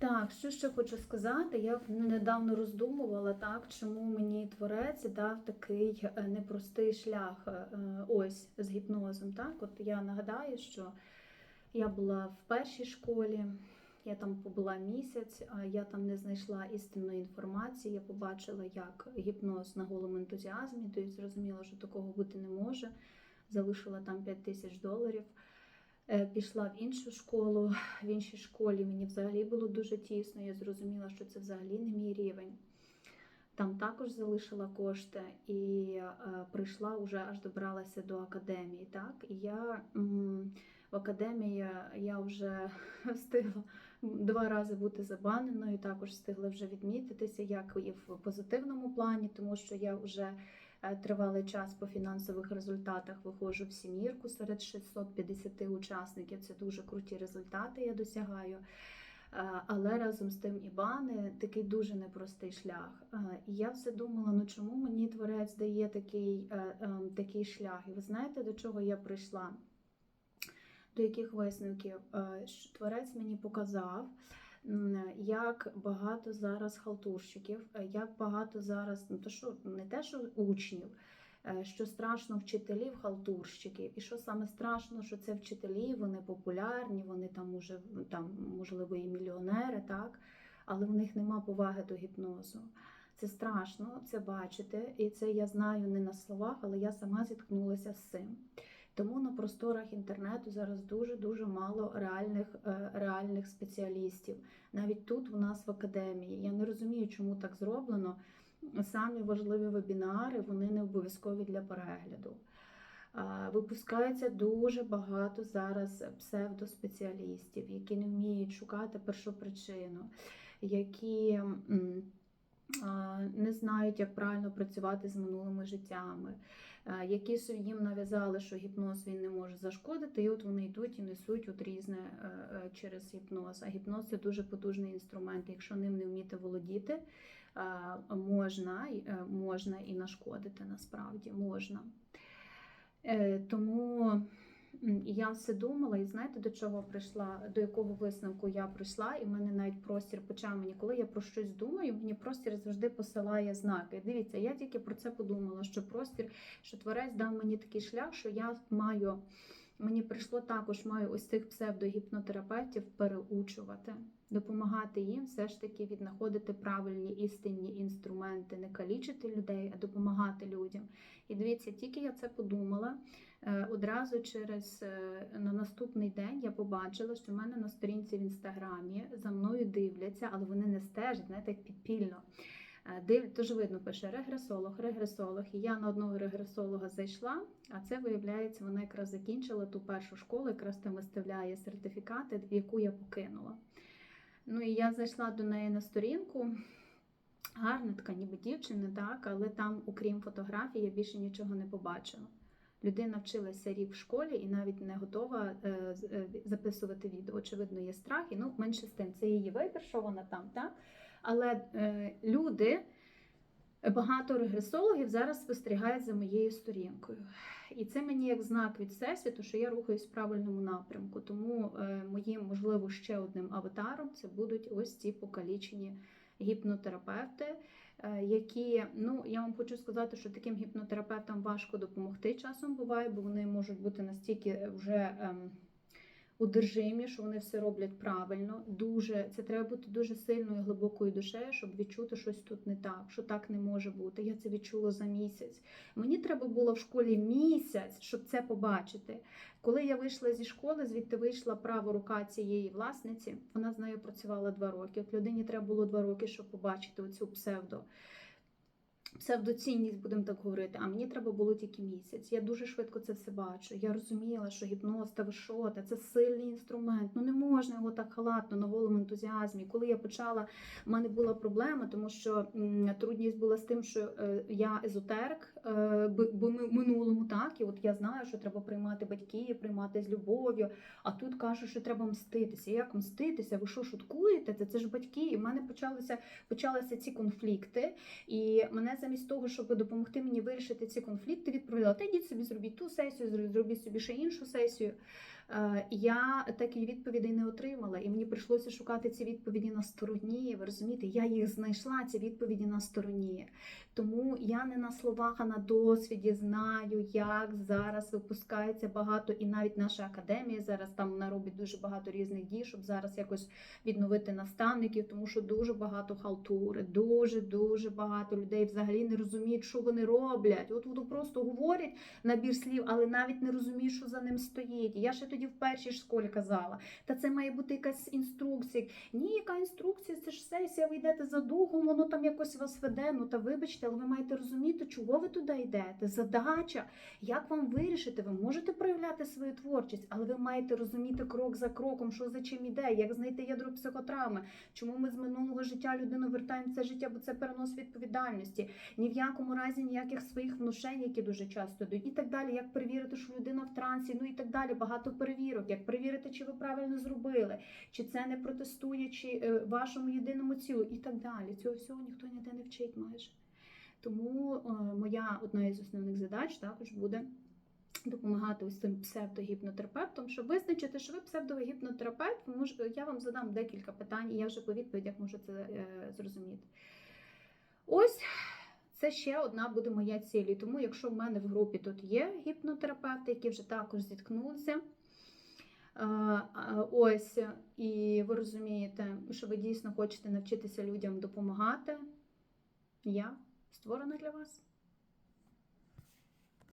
Так, що ще хочу сказати, я недавно роздумувала, так, чому мені творець дав такий е, непростий шлях е, ось з гіпнозом. Так? От я нагадаю, що я була в першій школі, я там побула місяць, я там не знайшла істинної інформації. Я побачила, як гіпноз на голому ентузіазмі, тобто зрозуміла, що такого бути не може. Залишила там 5 тисяч доларів. Е, Пішла в іншу школу. В іншій школі мені взагалі було дуже тісно. Я зрозуміла, що це взагалі не мій рівень. Там також залишила кошти і е, прийшла вже аж добралася до академії. Так? І я м, в академії я вже встигла два рази бути забаненою, також встигла вже відмітитися, як і в позитивному плані, тому що я вже тривалий час по фінансових результатах виходжу в сімірку серед 650 учасників. Це дуже круті результати я досягаю. Е, Але разом з тим і бани такий дуже непростий шлях. Е, І я все думала, ну чому мені творець дає такий, е, ем, такий шлях? І ви знаєте, до чого я прийшла? До яких висновків? Е, Творець мені показав, як багато зараз халтурщиків, е, як багато зараз, ну то що не те, що учнів, е, що страшно вчителів халтурщиків, і що саме страшно, що це вчителі, вони популярні, вони там уже там, можливо, і мільйонери, так, але в них нема поваги до гіпнозу. Це страшно це бачити, і це я знаю не на словах, але я сама зіткнулася з цим. Просторах інтернету зараз дуже дуже мало реальних, е, реальних спеціалістів. Навіть тут у нас в академії. Я не розумію, чому так зроблено. Самі важливі вебінари вони не обов'язкові для перегляду. Випускається дуже багато зараз псевдоспеціалістів, які не вміють шукати першопричину, які не знають, як правильно працювати з минулими життями, які їм нав'язали, що гіпноз він не може зашкодити, і от вони йдуть і несуть от різне е, е, через гіпноз. А гіпноз це дуже потужний інструмент. Якщо ним не вміти володіти, можна, е, можна і нашкодити насправді можна. Е, Тому м, я все думала, і знаєте, до чого прийшла, до якого висновку я прийшла, і в мене навіть простір почав мені, коли я про щось думаю, мені простір завжди посилає знаки. Дивіться, я тільки про це подумала, що простір, що творець дав мені такий шлях, що я маю. Мені прийшло також, маю ось цих псевдогіпнотерапевтів переучувати, допомагати їм все ж таки віднаходити правильні істинні інструменти, не калічити людей, а допомагати людям. І дивіться, тільки я це подумала. Е, Одразу через е, на наступний день я побачила, що в мене на сторінці в інстаграмі за мною дивляться, але вони не стежать, знаєте, як підпільно. Е, Див, тож видно, пише регресолог, регресолог. І я на одного регресолога зайшла, а це виявляється, вона якраз закінчила ту першу школу, якраз там виставляє сертифікати, яку я покинула. Ну і я зайшла до неї на сторінку. Гарна така, ніби дівчина, так, але там, окрім фотографій, я більше нічого не побачила. Людина вчилася рік в школі і навіть не готова е, е, записувати відео. Очевидно, є страх, і ну менше з тим. Це її вибір, що вона там, так? Але е, люди, багато регресологів зараз спостерігають за моєю сторінкою. І це мені як знак від всесвіту, що я рухаюсь в правильному напрямку. Тому моїм, можливо, ще одним аватаром це будуть ось ці покалічені гіпнотерапевти, е, які, ну я вам хочу сказати, що таким гіпнотерапевтам важко допомогти часом буває, бо вони можуть бути настільки вже. Ем, Удержимі, що вони все роблять правильно. Дуже це треба бути дуже сильною глибокою душею, щоб відчути щось тут не так, що так не може бути. Я це відчула за місяць. Мені треба було в школі місяць, щоб це побачити. Коли я вийшла зі школи, звідти вийшла права рука цієї власниці. Вона з нею працювала два роки. От людині треба було два роки, щоб побачити оцю псевдо. Псевдоцінність, будемо так говорити, а мені треба було тільки місяць. Я дуже швидко це все бачу. Я розуміла, що гіпноз та ви що, та це сильний інструмент. Ну не можна його так халатно на голому ентузіазмі. Коли я почала, в мене була проблема, тому що трудність була з тим, що е, я езотерик, е, бо ми в минулому так, і от я знаю, що треба приймати батьків, приймати з любов'ю. А тут кажуть, що треба мститися. Як мститися? Ви що шуткуєте? Це, це ж батьки. І в мене почалися, почалися ці конфлікти. І мене замість того, щоб допомогти мені вирішити ці конфлікти, відповіла: та йдіть собі зробіть ту сесію, зробіть собі ще іншу сесію. Е, Я такі відповідей не отримала, і мені прийшлося шукати ці відповіді на стороні. Ви розумієте, я їх знайшла, ці відповіді на стороні. Тому я не на словах, а на досвіді знаю, як зараз випускається багато, і навіть наша академія зараз там вона робить дуже багато різних дій, щоб зараз якось відновити наставників, тому що дуже багато халтури, дуже дуже багато людей взагалі не розуміють, що вони роблять. От воно просто говорять набір слів, але навіть не розуміють, що за ним стоїть. Я ще тоді в першій школі казала, та це має бути якась інструкція. Ні, яка інструкція? Це ж сесія, ви йдете за духом, воно там якось вас веде. Ну та вибачте, але ви маєте розуміти, чого ви туди йдете. Задача, як вам вирішити, ви можете проявляти свою творчість, але ви маєте розуміти крок за кроком, що за чим іде, як знайти ядро психотравми, чому ми з минулого життя людину вертаємо це життя, бо це перенос відповідальності. Ні в якому разі ніяких своїх внушень, які дуже часто йдуть, і так далі. Як перевірити, що людина в трансі, ну і так далі. Багато як перевірити, чи ви правильно зробили, чи це не протестує, чи е, вашому єдиному цілу, і так далі. Цього всього ніхто ніде не вчить майже. Тому е, моя одна із основних задач також буде допомагати ось цим псевдогіпнотерапевтам, щоб визначити, що ви псевдогіпнотерапевт, я вам задам декілька питань, і я вже по відповідях можу це е, зрозуміти. Ось це ще одна буде моя ціль. Тому, якщо в мене в групі тут є гіпнотерапевти, які вже також зіткнулися. Е, Ось, і ви розумієте, що ви дійсно хочете навчитися людям допомагати. Я створена для вас.